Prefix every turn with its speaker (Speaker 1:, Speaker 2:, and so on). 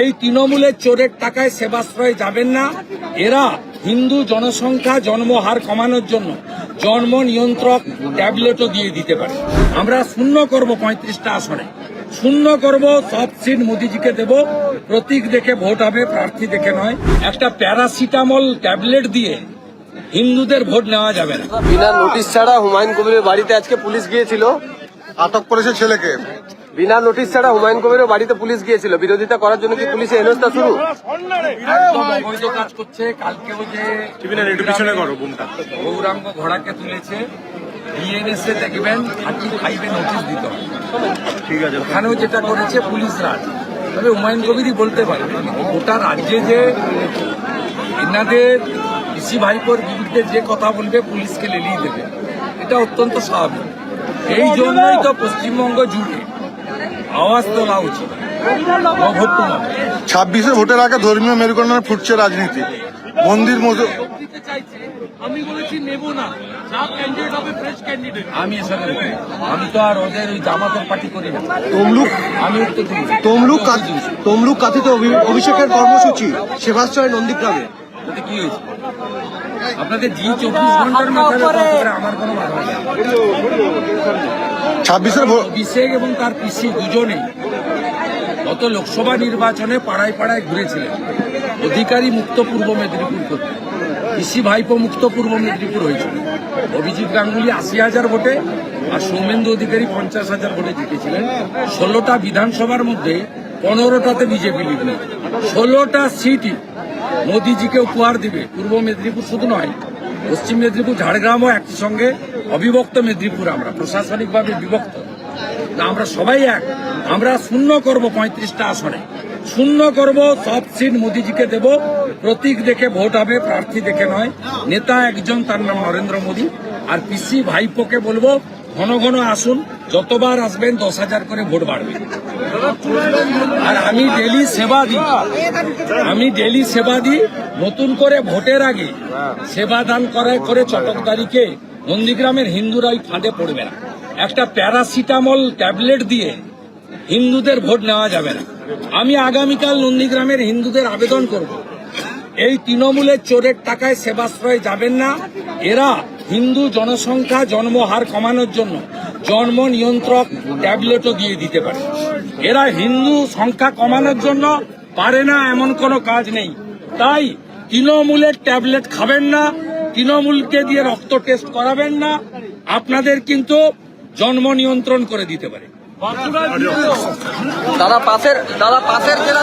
Speaker 1: এই তৃণমূলের চোরের টাকায় সেবাশ্রয় যাবেন না। এরা হিন্দু জনসংখ্যা জন্মহার কমানোর জন্য জন্ম নিয়ন্ত্রক ট্যাবলেটও দিয়ে দিতে পারে। আমরা শূন্য করব পঁয়ত্রিশটা আসনে। শূন্য করব সব সিট মোদিজিকে দেব। প্রতীক দেখে ভোট হবে প্রার্থী দেখে নয়। একটা প্যারাসিটামল ট্যাবলেট দিয়ে হিন্দুদের ভোট নেওয়া যাবে না।
Speaker 2: বিনা নোটিশ ছাড়া হুমায়ুন কবিরের বাড়িতে আজকে পুলিশ গিয়েছিল।
Speaker 3: আটক করেছে ছেলেকে।
Speaker 2: বিনা নোটিশ ছাড়া হুমায়ুন কবিরের বাড়িতে পুলিশ গিয়েছিল। বিরোধিতা করার জন্য কি পুলিশের হেনস্থা শুরু?
Speaker 1: অবৈধ কাজ করছে। কালকে ওই যে গৌরাঙ্গ ঘোড়াকে তুলেছে। বিএনএসএ দেখবেন থার্টি ফাইভে নোটিশ দিতে হবে। ঠিক আছে। ওখানেও যেটা করেছে পুলিশ রাজ। তবে হুমায়ুন কবিরই বলতে কিন্তু গোটা রাজ্যে যে এনাদের পিসি ভাইপোর বিরুদ্ধে যে কথা বলবে পুলিশকে লেলিয়ে দেবে। এটা অত্যন্ত স্বাভাবিক। এই জন্যই তো পশ্চিমবঙ্গ জুড়ে আওয়াজ তোলা উচিত
Speaker 3: ছাব্বিশে ভোটের আগে ধর্মীয় মেরুকরণে ফুটছে রাজনীতি। মন্দির মতো
Speaker 1: দিতে চাইছে আমি বলেছি নেব না। যা ক্যান্ডিডেট হবে ফ্রেশ ক্যান্ডিডেট আমি এসব নেব। না। আমি তো আর ওদের ওই জামাতের পার্টি করি না।
Speaker 4: তমলুক
Speaker 1: আমি
Speaker 4: তমলুক কাত- তমলুক কাথিত অভি- অভিষেকের কর্মসূচি সেবাশ্রয় নন্দীগ্রামে।
Speaker 1: তাতে কি হয়েছে? আপনাদের জি চব্বিশ ঘণ্টার মাথায় আমার কোনো মাথা ব্যথা
Speaker 3: ছাব্বিশের
Speaker 1: অভিষেক এবং তার পিসি দুজনেই গত লোকসভা নির্বাচনে পাড়ায় পাড়ায় ঘুরেছিলেন। অধিকারী মুক্ত পূর্ব মেদিনীপুর করতে। পিসি ভাইপো মুক্ত পূর্ব মেদিনীপুর হয়েছিল অভিজিৎ গাঙ্গুলি আশি হাজার ভোটে আর সৌমেন্দু অধিকারী পঞ্চাশ হাজার ভোটে জিতেছিলেন। ষোলোটা বিধানসভার মধ্যে পনেরোটাতে বিজেপি নেই ষোলোটা সিটই মোদিজিকে উপহার দিবে। পূর্ব মেদিনীপুর শুধু নয়, পশ্চিম মেদিনীপুর, ঝাড়গ্রামও একই সঙ্গে অবিভক্ত মেদিনীপুর আমরা, প্রশাসনিকভাবে বিভক্ত। আমরা সবাই এক। আমরা শূন্য করব পঁয়ত্রিশটা আসনে। শূন্য করব, সব সিট মোদিজিকে দেব। প্রতীক দেখে ভোট হবে, প্রার্থী দেখে নয়। নেতা একজন, তার নাম নরেন্দ্র মোদী। আর পিসি ভাইপোকে বলব ঘন ঘন আসুন, যতবার আসবেন দশ হাজার করে ভোট বাড়বে। আর আমি ডেলি সেবা দিই। আমি ডেলি সেবা দিই, নতুন করে ভোটের আগে সেবা দান করায় করে চটকদারিকে নন্দীগ্রামের হিন্দুরাই ফাঁদে পড়বে না। একটা প্যারাসিটামল ট্যাবলেট দিয়ে হিন্দুদের ভোট নেওয়া যাবে না। আমি আগামীকাল নন্দীগ্রামের হিন্দুদের আবেদন করব। এই তৃণমূলের চোরের টাকায় সেবাশ্রয় যাবেন না। এরা হিন্দু জনসংখ্যা জন্মহার কমানোর জন্য জন্ম নিয়ন্ত্রক ট্যাবলেটও দিয়ে দিতে পারে। এরা হিন্দু সংখ্যা কমানোর জন্য পারে না এমন কোনো কাজ নেই। তাই তৃণমূলের ট্যাবলেট খাবেন না, তৃণমূলকে দিয়ে রক্ত টেস্ট করাবেন না, আপনাদের কিন্তু জন্ম নিয়ন্ত্রণ করে দিতে পারে।
Speaker 2: দাদা পাশের দাদা পাশের জেলা